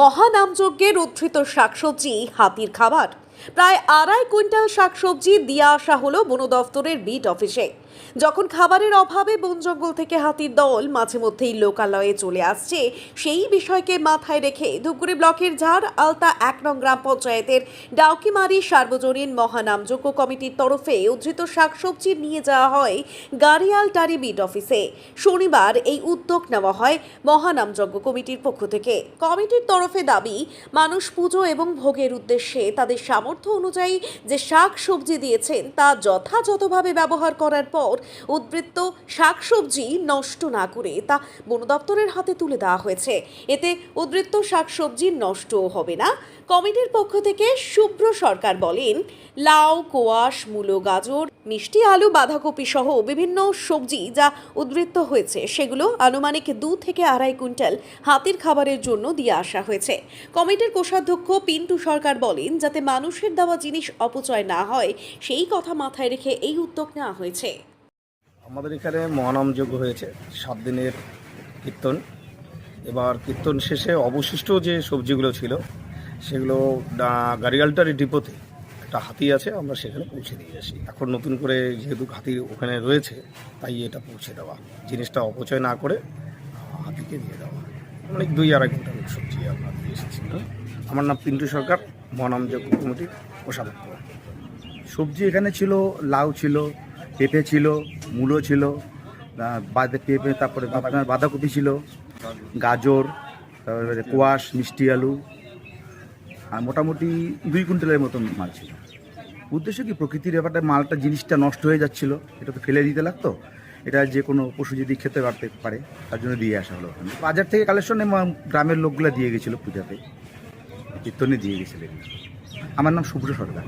মহানামযজ্ঞের উদ্ধৃত শাকসবজি হাতির খাবার প্রায় আড়াই কুইন্টাল শাকসবজি দিয়ে আসা হলো বন দফতরের বিট অফিসে। যখন খাবারের অভাবে বন জঙ্গল থেকে হাতির দল মাঝে মধ্যেই লোকালয়ে চলে আসছে, সেই বিষয়কে মাথায় রেখে ধূপগুড়ি ব্লকের ঝাড় আলতা এক নং গ্রাম পঞ্চায়েতের ডাউকিমারি সার্বজনীন মহানামযজ্ঞ কমিটির তরফে উদ্ধৃত শাকসবজি নিয়ে যাওয়া হয় গাড়িয়ালটারি বিট অফিসে। শনিবার এই উদ্যোগ নেওয়া হয় মহানামযজ্ঞ কমিটির পক্ষ থেকে। কমিটির তরফে দাবি, মানুষ পুজো এবং ভোগের উদ্দেশ্যে তাদের সামর্থ্য অনুযায়ী যে শাক সবজি দিয়েছেন তা যথাযথভাবে ব্যবহার করার পর উদ্বৃত্ত শাকসবজি নষ্ট না করে তা বন দপ্তরের হাতে তুলে দেওয়া হয়েছে। এতে উদ্বৃত্ত শাকসবজি নষ্টও হবে না। কমিটির পক্ষ থেকে শুভ্র সরকার বলেন, লাউ, কোয়াশ, মূলো, গাজর, মিষ্টি, আলু, বাঁধাকপি সহ বিভিন্ন সবজি যা উদ্বৃত্ত হয়েছে, সেগুলো আনুমানিক দু থেকে আড়াই কুইন্টাল হাতির খাবারের জন্য দিয়ে আসা হয়েছে। কমিটির কোষাধ্যক্ষ পিন্টু সরকার বলেন, যাতে মানুষের দেওয়া জিনিস অপচয় না হয়, সেই কথা মাথায় রেখে এই উদ্যোগ নেওয়া হয়েছে। আমাদের এখানে মহানামযজ্ঞ হয়েছে, সাত দিনের কীর্তন। এবার কীর্তন শেষে অবশিষ্ট যে সবজিগুলো ছিল, সেগুলো গাড়িয়ালটারি ডিপোতে একটা হাতি আছে, আমরা সেখানে পৌঁছে দিয়ে আসি। এখন নতুন করে যেহেতু হাতি ওখানে রয়েছে, তাই এটা পৌঁছে দেওয়া। জিনিসটা অপচয় না করে হাতিকে দিয়ে দেওয়া। অনেক দুই আড়াই ঘণ্টার সবজি আমরা দিয়ে এসেছি। আমার নাম পিন্টু সরকার মহানামযজ্ঞ কমিটির কোষাধ্যক্ষ সবজি এখানে ছিল, লাউ ছিল, পেঁপে ছিল, মূলো ছিল পেঁপে, তারপরে আপনার বাঁধাকপি ছিল, গাজর, তারপরে কোয়াশ, মিষ্টি আলু, আর মোটামুটি দুই কুইন্টালের মতন মাল ছিল। উদ্দেশ্য কি, প্রকৃতির ব্যাপারটা মালটা জিনিসটা নষ্ট হয়ে যাচ্ছিল এটা তো ফেলে দিতে লাগতো? এটা যে কোনো পশু যদি খেতে পারতে পারে, তার জন্য দিয়ে আসা হলো। বাজার থেকে কালেকশনে গ্রামের লোকগুলো দিয়ে গেছিল পূজাতে। কীর্তনে দিয়ে গেছিলেন। আমার নাম শুভ্র সরকার।